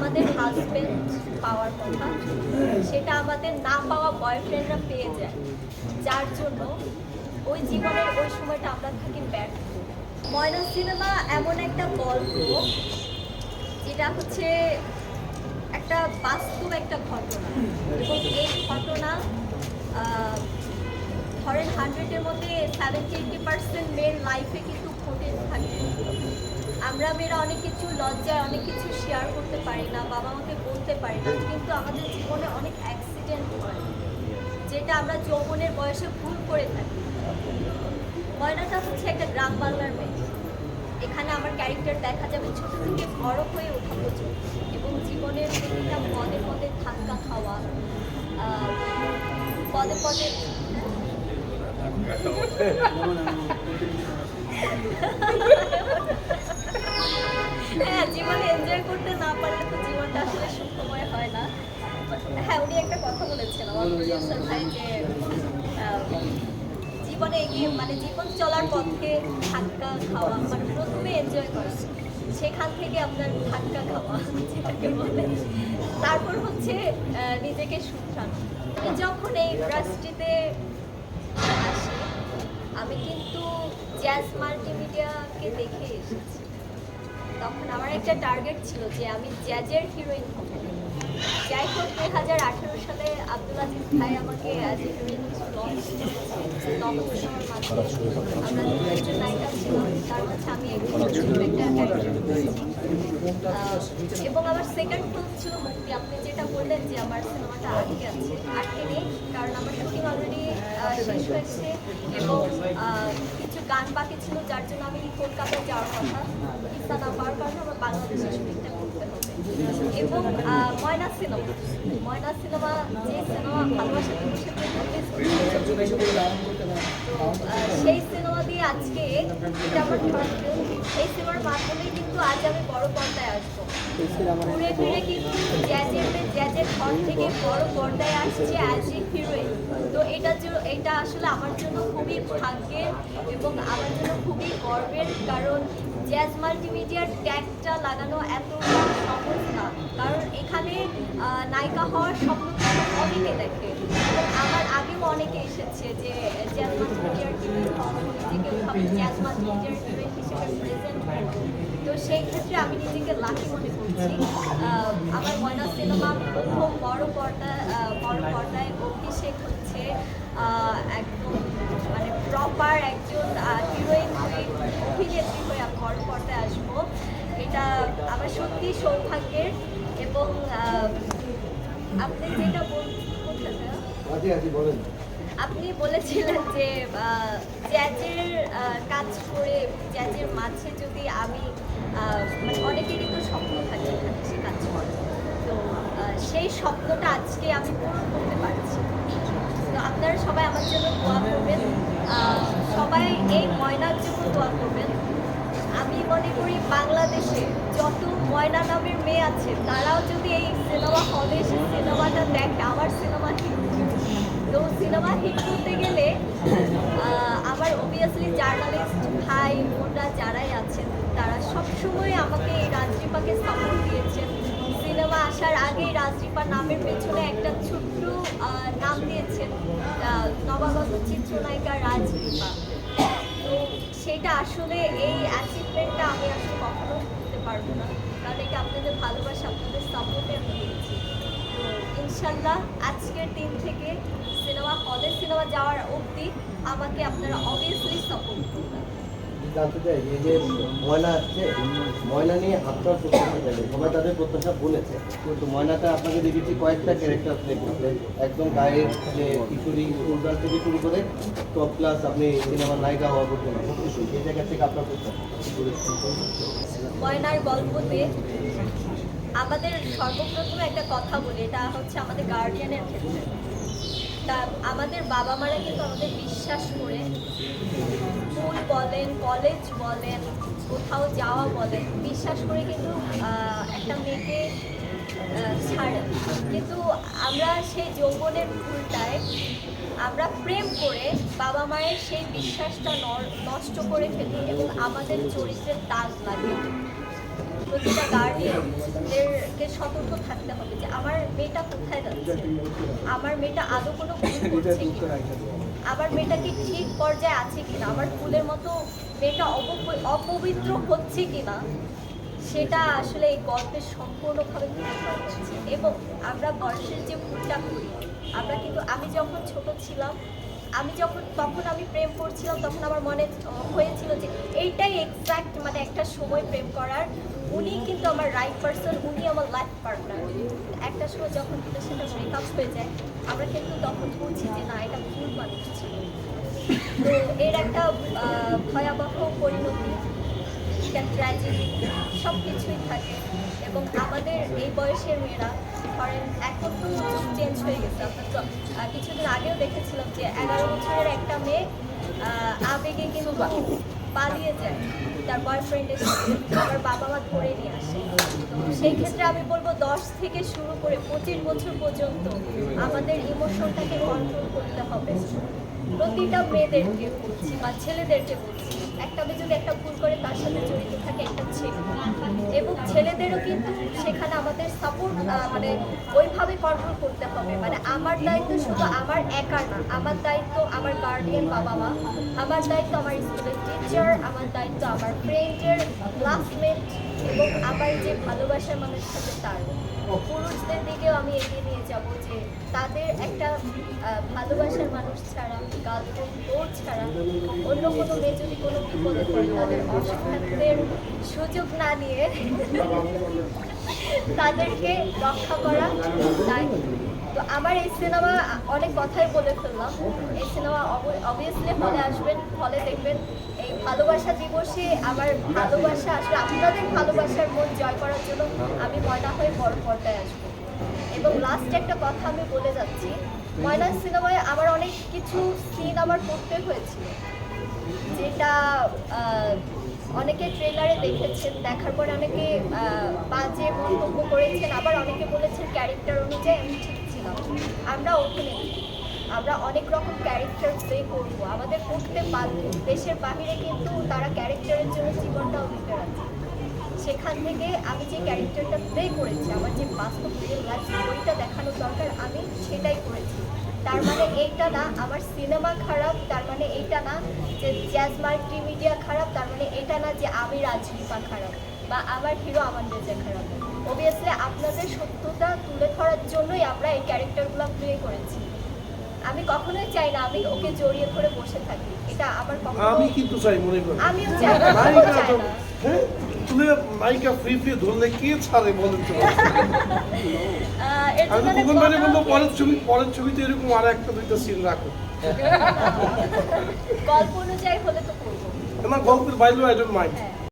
আমাদের হাজবেন্ড পাওয়ার কথা, সেটা আমাদের না পাওয়া বয়ফ্রেন্ডরা পেয়ে যায়। যার জন্য ওই জীবনের ওই সময়টা আমরা থাকি ব্যর্থ। ময়না সিনেমা এমন একটা গল্প, যেটা হচ্ছে একটা বাস্তব একটা ঘটনা। এবং এই ঘটনা ধরেন হান্ড্রেডের মধ্যে সেভেন্টি এইটি পার্সেন্ট মেয়ের লাইফে কিন্তু ঘটে থাকে। আমরা মেয়েরা অনেক কিছু লজ্জায় অনেক কিছু শেয়ার করতে পারি না বাবা মাকে বলতে পারি না কিন্তু আমাদের জীবনে অনেক অ্যাক্সিডেন্ট হয় যেটা আমরা যৌবনের বয়সে ভুল করে থাকি। ময়নাটা হচ্ছে একটা গ্রাম বাংলার মেয়ে। এখানে আমার ক্যারেক্টার দেখা যাবে ছোট থেকে বড় হয়ে ওঠা পর্যন্ত এবং জীবনের প্রতিটা পদে পদে ধাক্কা খাওয়া পদে পদে জীবনে মানে জীবন চলার পথে ধাক্কা খাওয়া মানে প্রথমে এনজয় করা সেখান থেকে আপনার ধাক্কা খাওয়া তারপর হচ্ছে নিজেকে শুধরানো যখন এই ইন্ডাস্ট্রিতে আসি আমি কিন্তু জ্যাজ মাল্টিমিডিয়াকে দেখে এসেছি তখন আমার একটা টার্গেট ছিল যে আমি জ্যাজের হিরোইন হব যাই হোক দুই হাজার আঠেরো সালে আব্দুল আমাকে করেছে আমরা তার মাঝে আমি একটা এবং আমার সেকেন্ড ফিল্ম ছিল মুক্তি। আপনি যেটা বললেন যে আমার সিনেমাটা আটকে আছে, আটকে নেই, কারণ আমার শুটিং অলরেডি শেষ হয়েছে এবং কিছু গান বাকি ছিল, যার জন্য আমি কলকাতায় যাওয়ার কথা। না পাওয়ার কারণে আমার বাংলাদেশে শুটিংটা এবং ময়না সিনেমা। ময়না সিনেমা যে সিনেমা ভালোবাসা সেই সিনেমা দিয়ে আজকে এটা আমার। এই সিনেমার মাধ্যমে কিন্তু আজ আমি বড় পর্দায় আসব। ঘুরে ফিরে কিন্তু জ্যাজের জ্যাজের ঘর থেকে বড় পর্দায় আসছে অ্যাজ এ হিরোইন তো এটা এটা আসলে আমার জন্য খুবই ভাগ্যের এবং আমার জন্য খুবই গর্বের কারণ জ্যাজ মাল্টিমিডিয়ার ট্যাগটা লাগানো এত সহজ না। কারণ এখানে নায়িকা হওয়ার স্বপ্ন অনেকে দেখে। আমার আগেও অনেকে এসেছে যে জ্যাজ মাল্টিমিডিয়ার নিজেকে জ্যাজ মাল্টিমিডিয়ার হিসেবে প্রেজেন্ট তো সেই ক্ষেত্রে আমি নিজেকে লাকি মনে করছি। আমার ময়না সিনেমা প্রথম বড় পর্দা বড় পর্দায় আপনি বলেছিলেন যে জ্যাজের কাজ করে জ্যাজের মাঝে যদি আমি মানে অনেকেরই তো স্বপ্ন থাকে এখানে কাজ করে তো সেই স্বপ্নটা আজকে আমি পূরণ করতে পারছি। তো আপনারা সবাই আমার জন্য দোয়া করবেন। সবাই এই ময়নার জন্য দোয়া করবেন। আমি মনে করি বাংলাদেশে যত ময়না নামের মেয়ে আছে, তারাও যদি এই সিনেমা হলে এসে সিনেমাটা দেখে, আমার সিনেমা সিনেমা হিট করতে গেলে আমার অবভিয়াসলি জার্নালিস্ট ভাই, বোনরা যারাই আছেন, তারা সবসময় আমাকে এই রাজদীপাকে সাপোর্ট দিয়েছেন। সিনেমা আসার আগেই রাজদীপা নামের পেছনে একটা ছোট্ট নাম দিয়েছেন নবাগত চিত্রনায়িকা রাজদীপা। তো সেটা আসলে এই অ্যাচিভমেন্টটা আমি আসলে কখনো করতে পারব না। কারণ এটা আপনাদের ভালোবাসা, আপনাদের সাপোর্টে আমি পেয়েছি তো ইনশাল্লাহ আজকের দিন থেকে সিনেমা হলে সিনেমা যাওয়ার অবধি আমাকে আপনারা অবভিয়াসলি সাপোর্ট করবেন। জানতে চাই এই যে ময়না আসছে ময়না নিয়ে আপনার প্রত্যাশা থাকে সবাই তাদের প্রত্যাশা বলেছে কিন্তু ময়নাটা আপনাকে দেখেছি কয়েকটা ক্যারেক্টার প্লে করছেন একদম গায়ের যে কিশোরী উল্টার থেকে শুরু করে টপ ক্লাস আপনি সিনেমার নায়িকা হওয়া পর্যন্ত সব এই জায়গা থেকে আপনার প্রত্যাশা? ময়নার গল্পতে আমাদের সর্বপ্রথম একটা কথা বলি, এটা হচ্ছে আমাদের গার্ডিয়ানের ক্ষেত্রে। তা আমাদের বাবা মারা কিন্তু আমাদের বিশ্বাস করে। স্কুল বলেন কলেজ বলেন, কোথাও যাওয়া বলেন, বিশ্বাস করে কিন্তু একটা মেয়েকে ছাড়েন কিন্তু আমরা সেই যৌবনের ভুলটায় আমরা প্রেম করে বাবা মায়ের সেই বিশ্বাসটা নষ্ট করে ফেলি এবং আমাদের চরিত্রের দাগ লাগে প্রতিটা গার্ডিয়ানদেরকে সতর্ক থাকতে হবে যে আমার মেয়েটা কোথায় যাচ্ছে? আমার মেয়েটা আদৌ কোনো করছে আমার মেয়েটা কি ঠিক পর্যায়ে আছে কিনা? আমার ফুলের মতো মেয়েটা অপব- অপবিত্র হচ্ছে কিনা? সেটা আসলে এই গল্পের সম্পূর্ণভাবে এবং আমরা বয়সের যে ভুলটা করি, আমরা কিন্তু, আমি যখন ছোট ছিলাম আমি যখন, তখন আমি প্রেম করছিলাম, তখন আমার মনে হয়েছিল যে এইটাই এক্স্যাক্ট মানে একটা সময় প্রেম করার। উনি কিন্তু আমার রাইট পার্সন উনি আমার লাইফ পার্টনার একটা সময় যখন সেটা ব্রেকআপ হয়ে যায়, আমরা কিন্তু তখন বুঝি যে না, এটা ভুল মানুষ ছিল। তো এর একটা ভয়াবহ পরিণতি ট্র্যাজেডি সব কিছুই থাকে। এবং আমাদের এই বয়সের মেয়েরা ধরেন এখন তো চেঞ্জ হয়ে গেছে আপনার কিছুদিন আগেও দেখেছিলাম যে এগারো বছরের একটা মেয়ে আবেগে কিন্তু পালিয়ে যায়। তার বয়ফ্রেন্ডের সাথে আবার বাবা মা ধরে নিয়ে আসে। তো সেই ক্ষেত্রে আমি বলব দশ থেকে শুরু করে পঁচিশ বছর পর্যন্ত আমাদের ইমোশনটাকে কন্ট্রোল করতে হবে। প্রতিটা মেয়েদেরকে বলছি বা ছেলেদেরকে বলছি, একটা মেয়ে যদি একটা ভুল করে তার সাথে জড়িত থাকে একটা ছেলে। এবং ছেলেদেরও কিন্তু সেখানে আমাদের সাপোর্ট মানে ওইভাবে কন্ট্রোল করতে হবে। মানে আমার দায়িত্ব শুধু আমার একা না, আমার দায়িত্ব আমার গার্ডিয়ান বাবা মা আমার দায়িত্ব আমার স্কুলের টিচার আমার দায়িত্ব আমার ফ্রেন্ডের ক্লাসমেট এবং আমার যে ভালোবাসার মানুষ থাকে তার। পুরুষদের দিকেও আমি এগিয়ে নিয়ে যাব যে তাদের একটা ভালোবাসার মানুষ ছাড়া গার্লফ্রেন্ড বোর ছাড়া অন্য কোনো মেয়ে যদি কোনো বিপদে পড়ে, তাদের অসুবিধাদের সুযোগ না নিয়ে তাদেরকে রক্ষা করা দায়িত্ব। তো আমার এই সিনেমা অনেক কথাই বলে ফেললাম। এই সিনেমা অবভিয়াসলি হলে আসবেন, হলে দেখবেন। এই ভালোবাসা দিবসে আমার ভালোবাসা আসলে আপনাদের ভালোবাসার মন জয় করার জন্য আমি ময়না হয়ে বড় পর্দায় আসব। এবং লাস্ট একটা কথা আমি বলে যাচ্ছি ময়না সিনেমায় আমার অনেক কিছু সিন আমার করতে হয়েছিল। যেটা অনেকে ট্রেলারে দেখেছেন, দেখার পরে অনেকে বাজে মন্তব্য করেছেন, আবার অনেকে বলেছেন ক্যারেক্টার অনুযায়ী আমি ঠিক আমরা অভিনেত্রী আমরা অনেক রকম ক্যারেক্টার প্লে করব। আমাদের করতে বাধ্য দেশের বাহিরে কিন্তু তারা ক্যারেক্টারের জন্য জীবনটাও দিতে রাজি সেখান থেকে আমি যে ক্যারেক্টারটা প্লে করেছি, আমার যে বাস্তব রিয়েল লাইফ স্টোরিটা দেখানোর দরকার, আমি সেটাই করেছি। তার মানে এইটা না, আমার সিনেমা খারাপ, তার মানে এইটা না যে জ্যাজ মাল্টিমিডিয়া খারাপ, তার মানে এটা না যে আমি রাজনীপা খারাপ। বা আমার হিরো নিজে খারাপ অবভিয়াসলি আপনাদের সত্যতা তুলে ধরার জন্যই আমরা এই ক্যারেক্টারগুলো প্লে করেছি। আমি কখনোই চাই না আমি ওকে জড়িয়ে ধরে বসে থাকি। এটা আমার কখনো আমি কিন্তু চাই মনে করি। আমিও চাই না। হ্যাঁ তুমি ফ্রি ফ্রি ধরলে কে ছাড়ে বলেন তো? আমি কখন মানে বলব পরের ছবি পরের ছবিতে এরকম আর একটা দুইটা সিন রাখো। গল্প অনুযায়ী হলে তো করব। গল্পের বাইরেও আই ডোন্ট মাইন্ড